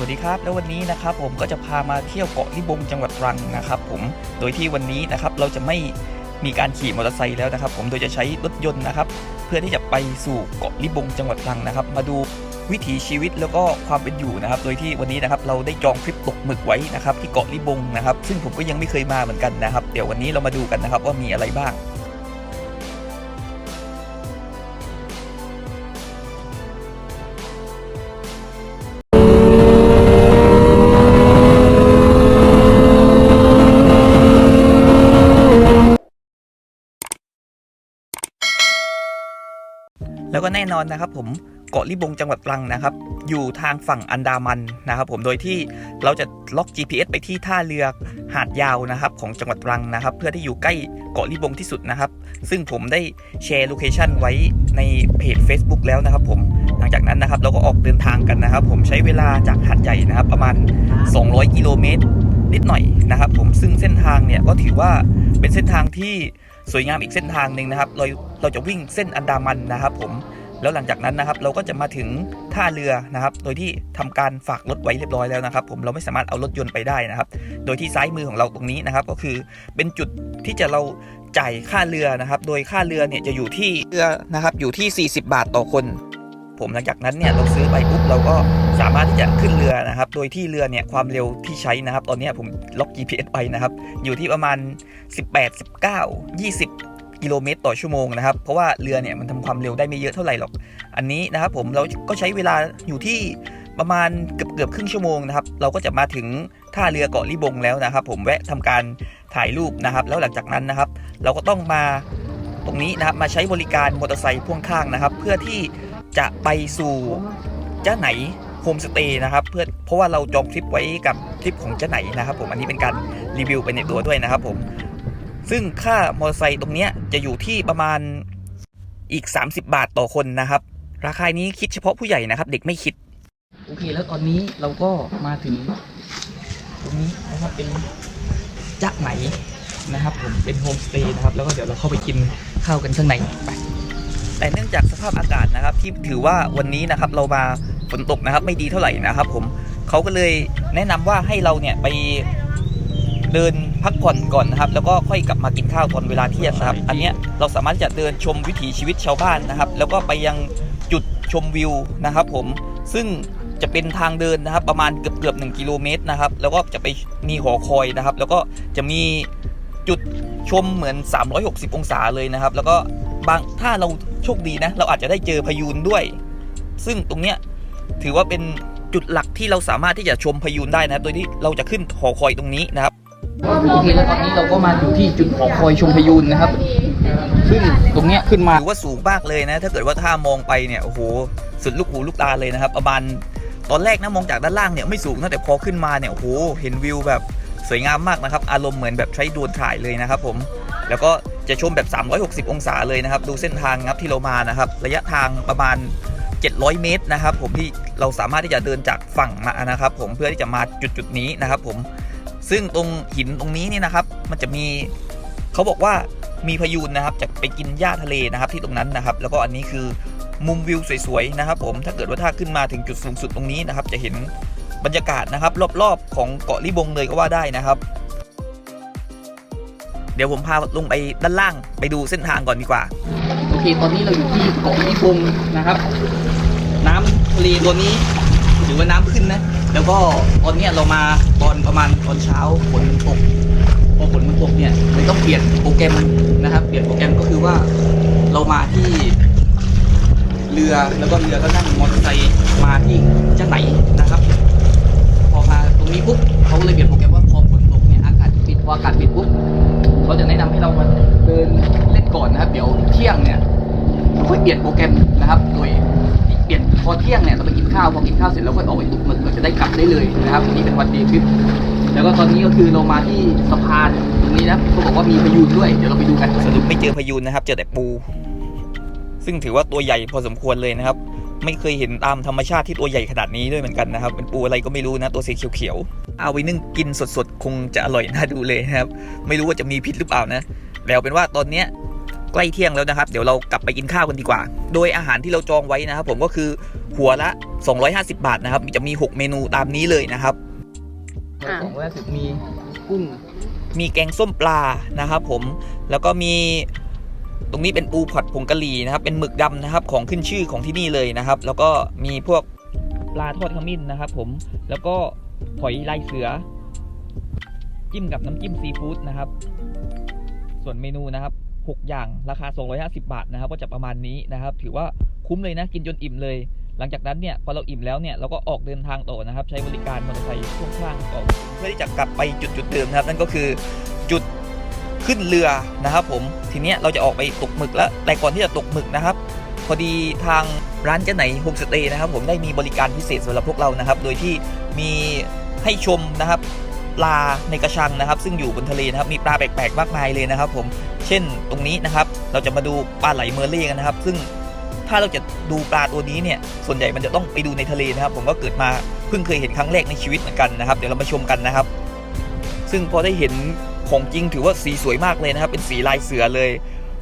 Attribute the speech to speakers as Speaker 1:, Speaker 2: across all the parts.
Speaker 1: วัสดีครับ แล้ววันนี้นะครับผมก็จะพามาเที่ยวเกาะลิบงจังหวัดตรังนะครับผม โดยที่วันนี้นะครับเราจะไม่มีการขี่มอเตอร์ไซค์แล้วนะครับ ผม โดยจะใช้รถยนต์นะครับ เพื่อที่จะไปสู่เกาะลิบงจังหวัดตรังนะครับ มาดูวิถีชีวิตแล้วก็ความเป็นอยู่นะครับ โดยที่วันนี้นะครับเราได้จองทริปตกหมึกไว้นะครับที่เกาะลิบงนะครับ ซึ่งผมก็ยังไม่เคยมาเหมือนกันนะครับ เดี๋ยววันนี้เรามาดูกันนะครับว่ามีอะไรบ้าง ก็แน่นอนนะครับ ผมเกาะลิบงจังหวัดตรังนะครับ อยู่ทางฝั่งอันดามันนะครับ ผมโดยที่เราจะล็อก GPS ไปที่ท่าเรือหาดยาวนะครับ ของจังหวัดตรังนะครับ เพื่อที่อยู่ใกล้เกาะลิบงที่สุดนะครับ ซึ่งผมได้แชร์โลเคชันไว้ในเพจ Facebook แล้วนะครับ ผมหลังจากนั้นนะครับ เราก็ออกเดินทางกันนะครับ ผมใช้เวลาจากหาดใหญ่นะครับ ประมาณ 200 กิโลเมตรนิดหน่อยนะครับ ผมซึ่งเส้นทางเนี่ยก็ถือว่าเป็นเส้นทางที่สวยงามอีกเส้นทางหนึ่งนะครับ เราเราจะวิ่งเส้นอันดามันนะครับ ผม แล้วหลังจากนั้นนะครับเราก็จะมาถึงท่าเรือนะครับ โดยที่ทำการฝากรถไว้เรียบร้อยแล้วนะครับ ผมเราไม่สามารถเอารถยนต์ไปได้นะครับ โดยที่ซ้ายมือของเราตรงนี้นะครับ ก็คือเป็นจุดที่จะเราจ่ายค่าเรือนะครับ โดยค่าเรือเนี่ยจะอยู่ที่เรือนะครับอยู่ที่ 40 บาทต่อคน ผมหลังจากนั้นเนี่ยเราซื้อไปปุ๊บเราก็สามารถที่จะขึ้นเรือนะครับ โดยที่เรือเนี่ยความเร็วที่ใช้นะครับ ตอนนี้ผมล็อก GPS ไปนะครับ อยู่ที่ประมาณ 18 19 20 กิโลเมตรต่อชั่วโมงนะครับ เพราะว่าเรือเนี่ยมันทำความเร็วได้ไม่เยอะเท่าไหร่หรอก อันนี้นะครับผมเราก็ใช้เวลาอยู่ที่ประมาณเกือบเกือบครึ่งชั่วโมงนะครับ เราก็จะมาถึงท่าเรือเกาะลิบงแล้วนะครับ ผมแวะทำการถ่ายรูปนะครับ แล้วหลังจากนั้นนะครับ เราก็ต้องมาตรงนี้นะครับมาใช้บริการมอเตอร์ไซค์พ่วงข้างนะครับ เพื่อที่จะไปสู่เจ้าไหนโฮมสเตย์นะครับเพื่อเพราะว่าเราจองทริปไว้กับทริปของเจ้าไหนนะครับ ผมอันนี้เป็นการรีวิวไปในตัวด้วยนะครับ ผม ซึ่งค่ามอเตอร์ไซค์ตรงเนี้ยจะอยู่ที่ประมาณอีก 30 บาทต่อคนนะครับ ราคานี้คิดเฉพาะผู้ใหญ่นะครับ เด็กไม่คิด โอเค แล้วตอนนี้เราก็มาถึง ตรงนี้นะครับเป็นจักไหนนะครับผมเป็นโฮมสเตย์นะครับ แล้วก็เดี๋ยวเราเข้าไปกินข้าวกันข้างในไปแต่เนื่องจากสภาพอากาศนะครับ ที่ถือว่าวันนี้นะครับเรามาฝนตกนะครับไม่ดีเท่าไหร่นะครับ ผมเขาก็เลยแนะนำว่าให้เราเนี่ยไป เดินพักผ่อนก่อนนะครับ แล้วก็ค่อยกลับมากินข้าวตอนเวลาเที่ยงนะครับ อันเนี้ยเราสามารถจะเดินชมวิถีชีวิตชาวบ้านนะครับ แล้วก็ไปยังจุดชมวิวนะครับ ผมซึ่งจะเป็นทางเดินนะครับ ประมาณเกือบเกือบหกิโลเมตรนะครับ แล้วก็จะไปมีหอคอยนะครับ แล้วก็จะมีจุดชมเหมือน 360 องศาเลยนะครับ แล้วก็บางถ้าเราโชคดีนะ เราอาจจะได้เจอพายุนด้วย ซึ่งตรงเนี้ยถือว่าเป็นจุดหลักที่เราสามารถที่จะชมพายุนได้นะครับ โดยที่เราจะขึ้นหอคอยตรงนี้นะครับ โอเคแล้วตอนนี้เราก็มาอยู่ที่จุดหอคอยชมพยุนนะครับ ซึ่งตรงเนี้ยขึ้นมาถือว่าสูงมากเลยนะ ถ้าเกิดว่าถ้ามองไปเนี่ยโอ้โหสุดลูกหูลูกตาเลยนะครับประมาณตอนแรกนะมองจากด้านล่างเนี่ยไม่สูงนะแต่พอขึ้นมาเนี่ยโอ้โหเห็นวิวแบบสวยงามมากนะครับ อารมณ์เหมือนแบบใช้ดรนถ่ายเลยนะครับผมแล้วก็จะชมแบบ 360 องศาเลยนะครับ ดูเส้นทางครับที่เรามานะครับ ระยะทางประมาณ 700 เมตรนะครับ ผมที่เราสามารถที่จะเดินจากฝั่งมานะครับ ผมเพื่อที่จะมาจุดจุดนี้นะครับ ผม ซึ่งตรงหินตรงนี้นี่นะครับ มันจะมีเขาบอกว่ามีพายุนนะครับจะไปกินหญ้าทะเลนะครับที่ตรงนั้นนะครับ แล้วก็อันนี้คือมุมวิวสวยๆนะครับผมถ้าเกิดว่าถ้าขึ้นมาถึงจุดสูงสุดตรงนี้นะครับ จะเห็นบรรยากาศนะครับ รอบๆ ของเกาะลิบงเลยก็ว่าได้นะครับ เดี๋ยวผมพาลงไปด้านล่างไปดูเส้นทางก่อนดีกว่า โอเค ตอนนี้เราอยู่ที่เกาะลิบงนะครับ น้ำทะเลตัวนี้ถือว่าน้ำขึ้นนะ แล้วก็ตอนเนี้ยเรามาตอนประมาณตอนเช้าฝนมันตกพอฝนมันตกเนี่ยเลยต้องเปลี่ยนโปรแกรมนะครับ เปลี่ยนโปรแกรมก็คือว่าเรามาที่เรือแล้วก็เรือก็นั่งมอเตอร์ไซค์มาที่จ้าไหนนะครับ พอมาตรงนี้ปุ๊บเขาเลยเปลี่ยนโปรแกรมว่าพอฝนตกเนี่ยอากาศปิดพออากาศปิดปุ๊บเขาจะแนะนำให้เรามาเดินเล่นก่อนนะครับ เดี๋ยวเที่ยงเนี่ยค่อยเปลี่ยนโปรแกรมนะครับโดย เปลี่ยนพอเที่ยงเนี่ยเราไปกินข้าวพอกินข้าวเสร็จเราก็ออกไปตกหมึกเราจะได้กลับได้เลยนะครับนนี้เป็นวันเดย์ทริปแล้วก็ตอนนี้ก็คือเรามาที่สะพานตรงนี้นะเขาบอกว่ามีพายุนด้วย เดี๋ยวเราไปดูกันสรุปไม่เจอพายุนนะครับ เจอแต่ปู ซึ่งถือว่าตัวใหญ่พอสมควรเลยนะครับ ไม่เคยเห็นตามธรรมชาติที่ตัวใหญ่ขนาดนี้ด้วยเหมือนกันนะครับ เป็นปูอะไรก็ไม่รู้นะตัวสีเขียวๆเอาไปนึ่งกินสดๆคงจะอร่อยน่าดูเลยนะครับ ไม่รู้ว่าจะมีพิษหรือเปล่านะแล้วเป็นว่าตอนเนี้ย ใกล้เที่ยงแล้วนะครับ เดี๋ยวเรากลับไปกินข้าวกันดีกว่า โดยอาหารที่เราจองไว้นะครับ ผมก็คือหัวละ 250 บาทนะครับ จะมี 6 เมนูตามนี้เลยนะครับ
Speaker 2: อะ
Speaker 3: สองร้อยสิบมีกุ้ง
Speaker 1: มีแกงส้มปลานะครับ ผม แล้วก็มีตรงนี้เป็นปูผัดผงกะหรี่นะครับ เป็นหมึกดำนะครับ ของขึ้นชื่อของที่นี่เลยนะครับ แล้วก็มีพวกปลาทอดขมิ้นนะครับ ผม แล้วก็หอยลายเสือ จิ้มกับน้ำจิ้มซีฟู้ดนะครับ ส่วนเมนูนะครับ 6 อย่างราคา 250 บาทนะครับก็จะประมาณนี้นะครับ ถือว่าคุ้มเลยนะกินจนอิ่มเลย หลังจากนั้นเนี่ยพอเราอิ่มแล้วเนี่ยเราก็ออกเดินทางต่อนะครับ ใช้บริการมอเตอร์ไซค์พ่วงข้างต่อเพื่อที่จะกลับไปจุดจุดเดิมนะครับ นั่นก็คือจุดขึ้นเรือนะครับ ผมทีเนี้ยเราจะออกไปตกหมึกแล้วแต่ก่อนที่จะตกหมึกนะครับ พอดีทางร้านเจ้าไหนโฮมสเตย์นะครับ ผมได้มีบริการพิเศษสำหรับพวกเรานะครับ โดยที่มีให้ชมนะครับ ปลาในกระชังนะครับ ซึ่งอยู่บนทะเลนะครับมีปลาแปลกๆมากมายเลยนะครับ ผมเช่นตรงนี้นะครับ เราจะมาดูปลาไหลเมอร์เล่กันนะครับ ซึ่งถ้าเราจะดูปลาตัวนี้เนี่ยส่วนใหญ่มันจะต้องไปดูในทะเลนะครับ ผมก็เกิดมาเพิ่งเคยเห็นครั้งแรกในชีวิตเหมือนกันนะครับ เดี๋ยวเรามาชมกันนะครับ ซึ่งพอได้เห็นของจริงถือว่าสีสวยมากเลยนะครับ เป็นสีลายเสือเลย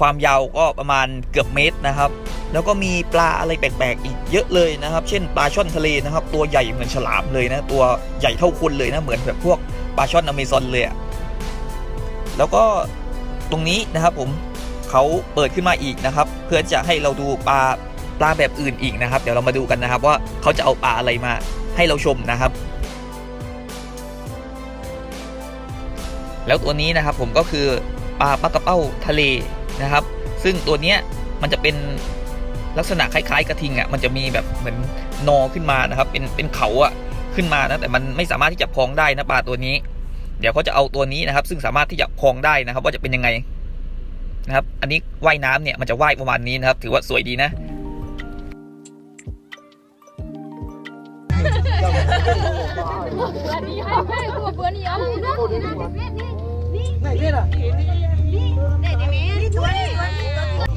Speaker 1: ความยาวก็ประมาณเกือบเมตรนะครับ แล้วก็มีปลาอะไรแปลกๆ อีกเยอะเลยนะครับ เช่นปลาช่อนทะเลนะครับ ตัวใหญ่เหมือนฉลามเลยนะ ตัวใหญ่เท่าคนเลยนะ เหมือนแบบพวกปลาช่อนอเมซอนเลยอะแล้วก็ตรงนี้นะครับผมเขาเปิดขึ้นมาอีกนะครับ เพื่อจะให้เราดูปลาปลาแบบอื่นอีกนะครับ เดี๋ยวเรามาดูกันนะครับ ว่าเขาจะเอาปลาอะไรมาให้เราชมนะครับ แล้วตัวนี้นะครับผมก็คือปลาปลากระเป้าทะเลนะครับ ซึ่งตัวเนี้ยมันจะเป็น ลักษณะคล้ายๆกระทิงอะมันจะมีแบบเหมือนนอขึ้นมานะครับ เป็นเป็นเขาอะขึ้นมานะแต่มันไม่สามารถที่จะพองได้นะปลาตัวนี้ เดี๋ยวเขาจะเอาตัวนี้นะครับ ซึ่งสามารถที่จะพองได้นะครับ ว่าจะเป็นยังไงนะครับ อันนี้ว่ายน้ำเนี่ยมันจะว่ายประมาณนี้นะครับ ถือว่าสวยดีนะ
Speaker 2: อันนี้ให้ให้ตัวเบอร์นี้เอา
Speaker 3: ไหนเนี่ยล่ะ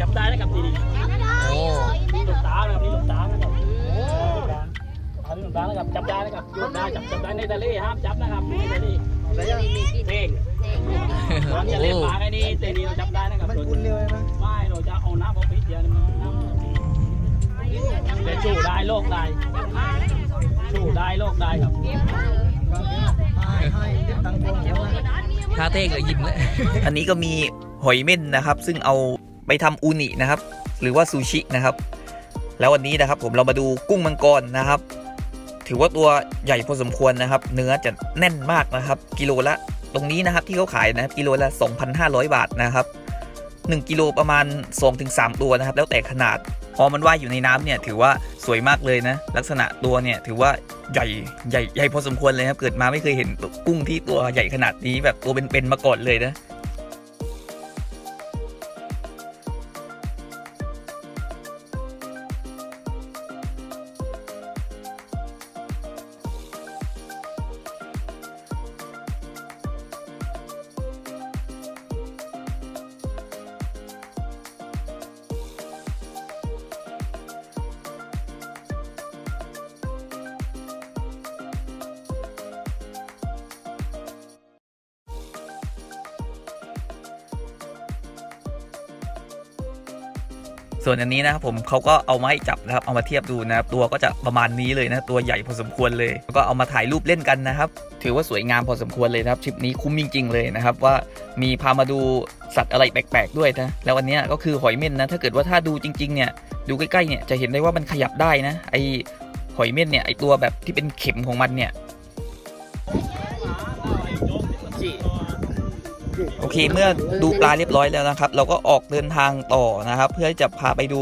Speaker 4: จับได้นะครับทีนี้
Speaker 1: โอ้
Speaker 4: หลุดตาครับนี่หลุดตานะครับอันนี้หลุดตานะครับจับได้นะครับโยนได้จับจับได้ในทะเลห้ามจับนะครับในทะเลเท่งเราจะเล่นปลาไอ้นี่แต่นี่เราจับได้นะครับ
Speaker 3: มันคุณเร็วไหม
Speaker 4: ไม่เราจะเอาน้ำเอาไปเดียวมันน้ำแต่ชูได้โลกได้ชูได้โลกได้ครับ
Speaker 3: ค์พวงเท่า
Speaker 1: เต้งเลยยิ้มเลยอันนี้ก็มีหอยเม่นนะครับ ซึ่งเอาไปทำอูนินะครับ หรือว่าซูชินะครับ แล้ววันนี้นะครับผมเรามาดูกุ้งมังกรนะครับ ถือว่าตัวใหญ่พอสมควรนะครับ เนื้อจะแน่นมากนะครับ กิโลละตรงนี้นะครับที่เขาขายนะครับกิโลละ 2,500 บาทนะครับ1กิโลประมาณ 2-3 ตัวนะครับ แล้วแต่ขนาดพอมันว่ายอยู่ในน้ำเนี่ยถือว่าสวยมากเลยนะ ลักษณะตัวเนี่ยถือว่าใหญ่ใหญ่ใหญ่พอสมควรเลยครับเกิดมาไม่เคยเห็นกุ้งที่ตัวใหญ่ขนาดนี้แบบตัวเป็นๆมาก่อนเลยนะ ส่วนอันนี้นะครับผมเขาก็เอามาให้จับนะครับเอามาเทียบดูนะครับตัวก็จะประมาณนี้เลยนะตัวใหญ่พอสมควรเลยแล้วก็เอามาถ่ายรูปเล่นกันนะครับ ถือว่าสวยงามพอสมควรเลยนะครับทริปนี้คุ้มจริงๆเลยนะครับว่ามีพามาดูสัตว์อะไรแปลกๆด้วยนะแล้วอันนี้ก็คือหอยเม่นนะถ้าเกิดว่าถ้าดูจริงๆเนี่ยดูใกล้ๆเนี่ยจะเห็นได้ว่ามันขยับได้นะไอหอยเม่นเนี่ยไอตัวแบบที่เป็นเข็มของมันเนี่ย โอเค เมื่อดูปลาเรียบร้อยแล้วนะครับ เราก็ออกเดินทางต่อนะครับ เพื่อที่จะพาไปดู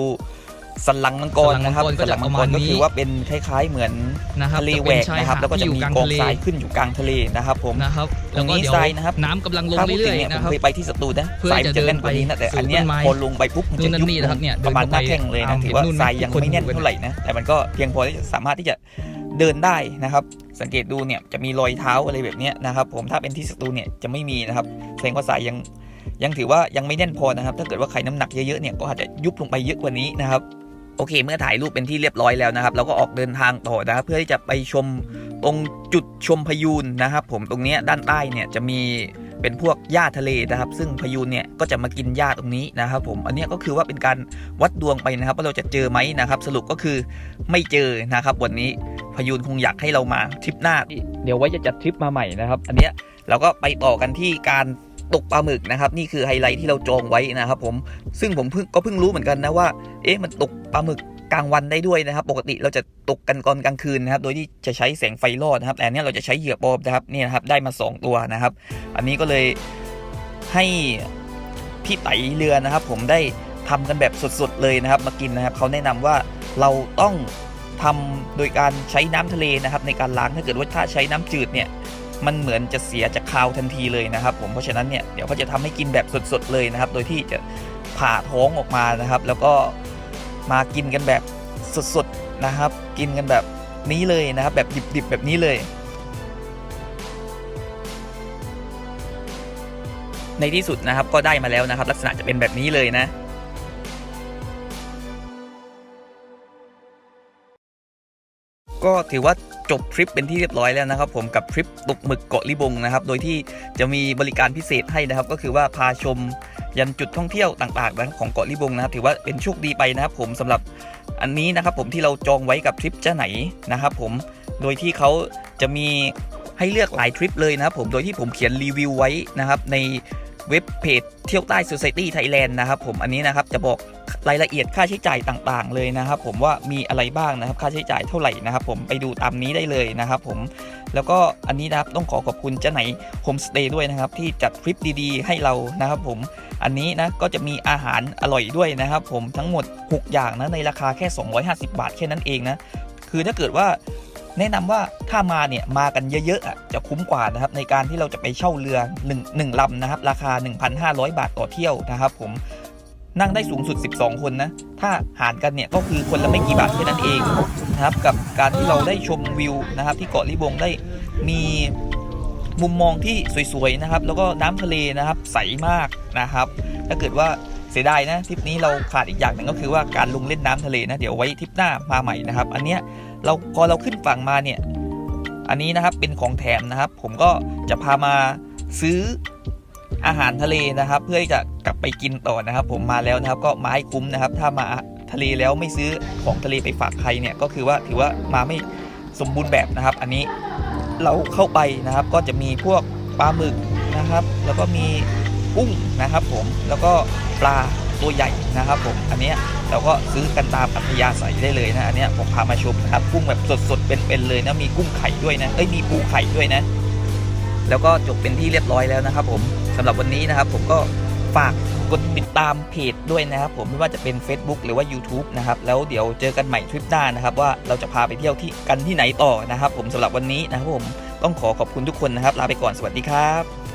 Speaker 1: สันหลังมังกรนะครับ
Speaker 5: สันหลังมังกรก็จะประมาณนี้
Speaker 1: ก็คือว่าเป็นคล้าย ๆ เหมือน
Speaker 5: นะครับ
Speaker 1: ทะเล
Speaker 5: จะ
Speaker 1: แหว
Speaker 5: เป็น
Speaker 1: ก
Speaker 5: ชาย
Speaker 1: นะครับ
Speaker 5: หาด
Speaker 1: แล้วก็
Speaker 5: ที่
Speaker 1: จะ
Speaker 5: อยู่
Speaker 1: มี
Speaker 5: กลาง
Speaker 1: กอง
Speaker 5: ทะเล
Speaker 1: ทรายขึ้นอยู่กลางทะเลนะครับ ผม
Speaker 5: นะครับ
Speaker 1: ตรงนี้
Speaker 5: แล้วก็เดี๋ยว
Speaker 1: ทรายนะครับ
Speaker 5: น้ำกำลังลง
Speaker 1: ถ้าพูด
Speaker 5: เรื่
Speaker 1: ถึ
Speaker 5: องย
Speaker 1: เนี่ย
Speaker 5: ๆ
Speaker 1: ผม
Speaker 5: นะครับ
Speaker 1: เคยไปที่สตูลนะ
Speaker 5: เพื่อ
Speaker 1: ทราย
Speaker 5: จะ
Speaker 1: มันจะแน่นกว่านี้นะแต่อันเนี้ย
Speaker 5: สู่ต้นไม้
Speaker 1: พอลงไปปุ๊บมันจะ
Speaker 5: นู่นนั่น
Speaker 1: ยุบ
Speaker 5: นี่นะครับเนี่ย
Speaker 1: ประมาณหน้า
Speaker 5: เดินเข้าไป
Speaker 1: แข้งเลยนะ
Speaker 5: อ่า
Speaker 1: ถือว่า
Speaker 5: เห็นนู่น
Speaker 1: ทรายยัง
Speaker 5: คน
Speaker 1: ไม่แน่น
Speaker 5: อยู่กัน
Speaker 1: เท่าไหร่นะแต่มันก็เพียงพอที่จะสามารถที่จะเดินได้นะครับ สังเกตดูเนี่ยจะมีรอยเท้าอะไรแบบนี้นะครับ ผมถ้าเป็นที่สตูเนี่ยจะไม่มีนะครับแสดงว่าสายยังยังถือว่ายังไม่แน่นพอนะครับ ถ้าเกิดว่าใครน้ำหนักเยอะๆเนี่ยก็อาจจะยุบลงไปเยอะกว่านี้นะครับโอเค เมื่อถ่ายรูปเป็นที่เรียบร้อยแล้วนะครับ เราก็ออกเดินทางต่อนะครับ เพื่อที่จะไปชมตรงจุดชมพยูนนะครับ ผมตรงนี้ด้านใต้เนี่ยจะมี เป็นพวกหญ้าทะเลนะครับ ซึ่งพยูนเนี่ยก็จะมากินหญ้าตรงนี้นะครับผมอันเนี้ยก็คือว่าเป็นการวัดดวงไปนะครับว่าเราจะเจอไหมนะครับ สรุปก็คือไม่เจอนะครับ วันนี้พยูนคงอยากให้เรามาทริปหน้า เดี๋ยวไว้จะจัดทริปมาใหม่นะครับ อันเนี้ยเราก็ไปต่อกันที่การตกปลาหมึกนะครับนี่คือไฮไลท์ที่เราจองไว้นะครับผมซึ่งผมเพิ่งก็เพิ่งรู้เหมือนกันนะว่า เอ๊ะมันตกปลาหมึก กลางวันได้ด้วยนะครับ ปกติเราจะตกกันตอนกลางคืนนะครับ โดยที่จะใช้แสงไฟลอดนะครับ แต่อันเนี้ยเราจะใช้เหยื่อปอมนะครับนี่นะครับได้มา 2 ตัวนะครับ อันนี้ก็เลยให้พี่ไตเรือนะครับ ผมได้ทำกันแบบสดๆเลยนะครับ มากินนะครับเขาแนะนำว่าเราต้องทำโดยการใช้น้ำทะเลนะครับ ในการล้างถ้าเกิดว่าถ้าใช้น้ำจืดเนี่ยมันเหมือนจะเสียจากคาวทันทีเลยนะครับ ผมเพราะฉะนั้นเนี่ยเดี๋ยวเขาจะทำให้กินแบบสดๆเลยนะครับ โดยที่จะผ่าท้องออกมานะครับ แล้วก็ มากินกันแบบสดๆนะครับ กินกันแบบนี้เลยนะครับ แบบดิบๆแบบนี้เลยในที่สุดนะครับก็ได้มาแล้วนะครับ ลักษณะจะเป็นแบบนี้เลยนะ ก็ถือว่าจบทริปเป็นที่เรียบร้อยแล้วนะครับ ผมกับทริปตกหมึกเกาะลิบงนะครับ โดยที่จะมีบริการพิเศษให้นะครับ ก็คือว่าพาชม ยันจุดท่องเที่ยวต่างๆนะครับของเกาะลิบงนะครับถือว่าเป็นโชคดีไปนะครับผมสำหรับอันนี้นะครับผมที่เราจองไว้กับทริปเจ้าไหนนะครับผมโดยที่เขาจะมีให้เลือกหลายทริปเลยนะครับผมโดยที่ผมเขียนรีวิวไว้นะครับใน เว็บเพจเที่ยวใต้ Society Thailand นะครับผมอันนี้นะครับจะบอกรายละเอียดค่าใช้จ่ายต่างๆ เลยนะครับผมว่ามีอะไรบ้างนะครับค่าใช้จ่ายเท่าไหร่นะครับผมไปดูตามนี้ได้เลยนะครับผมแล้วก็อันนี้นะครับต้องขอขอบคุณเจ้าไหนโฮมสเตย์ด้วยนะครับที่จัดทริปดีๆ ให้เรานะครับผมอันนี้นะก็จะมีอาหารอร่อยด้วยนะครับผมทั้งหมด 6 อย่างนะในราคาแค่ 250 บาทแค่นั้นเองนะคือถ้าเกิดว่า แนะนำว่าถ้ามาเนี่ยมากันเยอะๆอะจะคุ้มกว่านะครับในการที่เราจะไปเช่าเรือ1 1ลำนะครับราคา 1,500 บาทต่อเที่ยวนะครับผมนั่งได้สูงสุด 12 คนนะ ถ้าหารกันเนี่ยก็คือคนละไม่กี่บาทแค่นั้นเองนะครับ กับการที่เราได้ชมวิวนะครับ ที่เกาะลิบงได้มีมุมมองที่สวยๆนะครับ แล้วก็น้ำทะเลนะครับใสมากนะครับ ถ้าเกิดว่าเสียดายนะทริปนี้เราขาดอีกอย่างหนึ่งก็คือว่าการลงเล่นน้ำทะเลนะเดี๋ยวไว้ทริปหน้ามาใหม่นะครับ อันเนี้ย เราพอเราขึ้นฝั่งมาเนี่ย อันนี้นะครับเป็นของแถมนะครับ ผมก็จะพามาซื้ออาหารทะเลนะครับ เพื่อจะกลับไปกินต่อนะครับ ผมมาแล้วนะครับ ก็มาให้คุ้มนะครับ ถ้ามาทะเลแล้วไม่ซื้อของทะเลไปฝากใครเนี่ยก็คือว่าถือว่ามาไม่สมบูรณ์แบบนะครับ อันนี้เราเข้าไปนะครับ ก็จะมีพวกปลาหมึกนะครับ แล้วก็มีกุ้งนะครับ ผมแล้วก็ปลา ตัวใหญ่นะครับผมอันนี้เราก็ซื้อกันตามอัธยาศัยได้เลยนะอันนี้ผมพามาชมนะครับกุ้งแบบสดๆเป็นๆเลยนะมีกุ้งไข่ด้วยนะเอ้ยมีปูไข่ด้วยนะ แล้วก็จบเป็นที่เรียบร้อยแล้วนะครับ ผมสำหรับวันนี้นะครับ ผมก็ฝากกดติดตามเพจด้วยนะครับ ผมไม่ว่าจะเป็น Facebook หรือว่า YouTube นะครับแล้วเดี๋ยวเจอกันใหม่ทริปหน้านะครับ ว่าเราจะพาไปเที่ยวที่กันที่ไหนต่อนะครับ ผมสำหรับวันนี้นะครับผมต้องขอขอบคุณทุกคนนะครับ ลาไปก่อนสวัสดีครับ